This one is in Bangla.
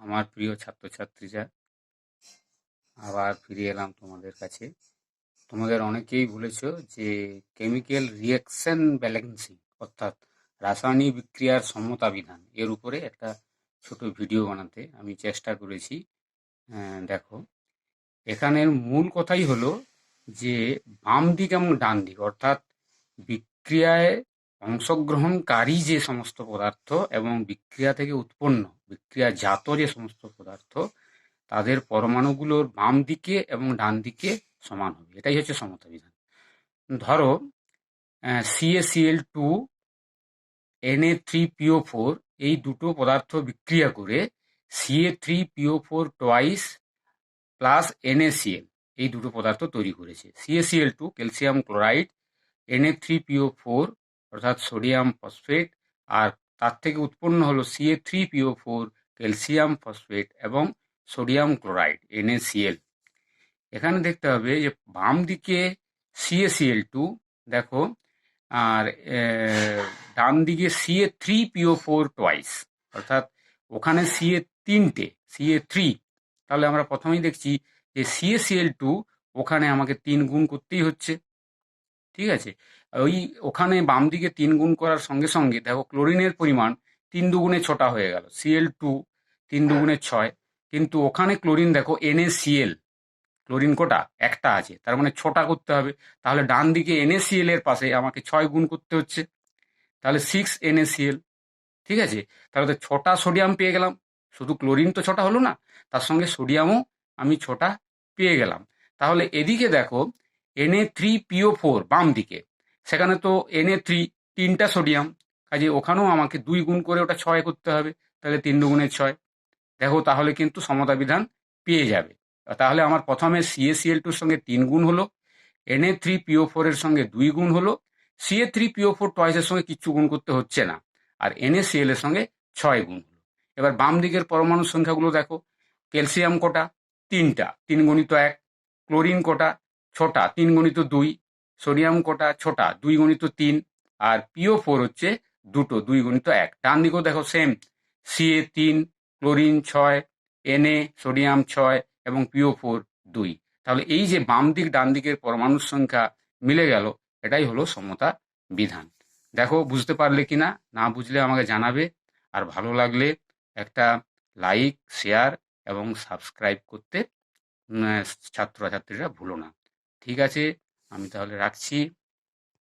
আমার প্রিয় ছাত্রছাত্রীরা। আবার ফিরে এলাম তোমাদের কাছে। তোমাদের অনেকেই বলেছ যে কেমিক্যাল রিয়াকশন ব্যালেন্সিং অর্থাৎ রাসায়নিক বিক্রিয়ার সমতা বিধান, এর উপরে একটা ছোট ভিডিও বানাতে আমি চেষ্টা করেছি। দেখো, এখানের মূল কথাই হলো যে বাম দিক এবং ডান দিক অর্থাৎ বিক্রিয়ায় অংশগ্রহণকারী যে সমস্ত পদার্থ এবং বিক্রিয়া থেকে উৎপন্ন, বিক্রিয়াজাত যে সমস্ত পদার্থ, তাদের পরমাণুগুলোর বাম দিকে এবং ডান দিকে সমান হবে। এটাই হচ্ছে সমতা বিধান। ধরো C A C L two N A three P O four এই দুটো পদার্থ বিক্রিয়া করে C A three P O four twice plus N A C L এই দুটো পদার্থ তৈরি করেছে। C A C L two calcium chloride N A three P O four অর্থাৎ সোডিয়াম ফসফেট, আর তার থেকে উৎপন্ন হলো C A three P O four calcium phosphate এবং sodium chloride N A C L এখানে দেখতে হবে যে বাম দিকে সিএসিএল টু, দেখো, আর ডান দিকে C A three P O four twice, অর্থাৎ ওখানে সিএ তিনটে সিএ থ্রি। তাহলে আমরা প্রথমেই দেখছি যে সিএসিএল টু ওখানে আমাকে তিন গুণ করতেই হচ্ছে। ঠিক আছে? ওই ওখানে বাম দিকে তিন গুণ করার সঙ্গে সঙ্গে দেখো ক্লোরিনের পরিমাণ তিন দুগুণে ছটা হয়ে গেল। সিএল টু তিন দুগুণে ছয়। কিন্তু ওখানে ক্লোরিন দেখো এনএসিএল ক্লোরিন কোটা একটা আছে। তার মানে ছটা করতে হবে। তাহলে ডান দিকে এনএসিএল এর পাশে আমাকে ছয় গুণ করতে হচ্ছে। তাহলে সিক্স এনএসিএল ঠিক আছে? তাহলে তো ছটা সোডিয়াম পেয়ে গেলাম। শুধু ক্লোরিন তো ছটা হলো না, তার সঙ্গে সোডিয়ামও আমি ছটা পেয়ে গেলাম। তাহলে এদিকে দেখো এনএ থ্রি পিও ফোর বাম দিকে। সেখানে তো এনএ থ্রি তিনটা সোডিয়াম কাজে ওখানেও আমাকে দুই গুণ করে ওটা ছয় করতে হবে, তাহলে তিন দুগুণে ছয়। দেখো, তাহলে কিন্তু সমতা বিধান পেয়ে যাবে। তাহলে আমার প্রথমে সিএসিএল টুর সঙ্গে তিন গুণ হলো এনএ থ্রি পিও ফোরের সঙ্গে দুই গুণ হলো C A three P O four টয়েসের সঙ্গে কিচ্ছু গুণ করতে হচ্ছে না, আর এনএসিএল এর সঙ্গে ছয় গুণ হলো। এবার বাম দিকের পরমাণু সংখ্যাগুলো দেখো, ক্যালসিয়াম কোটা তিনটা, তিন গণিত এক, ক্লোরিন কোটা ছটা, তিন গণিত দুই, সোডিয়াম কোটা ছটা, দুই গণিত তিন, আর পিও ফোর হচ্ছে দুটো, দুই গণিত এক। ডান দিকেও দেখো সেম সিএ তিন, ক্লোরিন ছয় এনএ সোডিয়াম ছয় এবং পিও ফোর দুই। তাহলে এই যে বাম দিক, ডান দিকের পরমাণুর সংখ্যা মিলে গেল, এটাই হলো সমতা বিধান। দেখো, বুঝতে পারলে কি না না বুঝলে আমাকে জানাবে, আর ভালো লাগলে একটা লাইক, শেয়ার এবং সাবস্ক্রাইব করতে ছাত্রছাত্রীরা ভুলো না। ঠিক আছে আমি তাহলে রাখছি।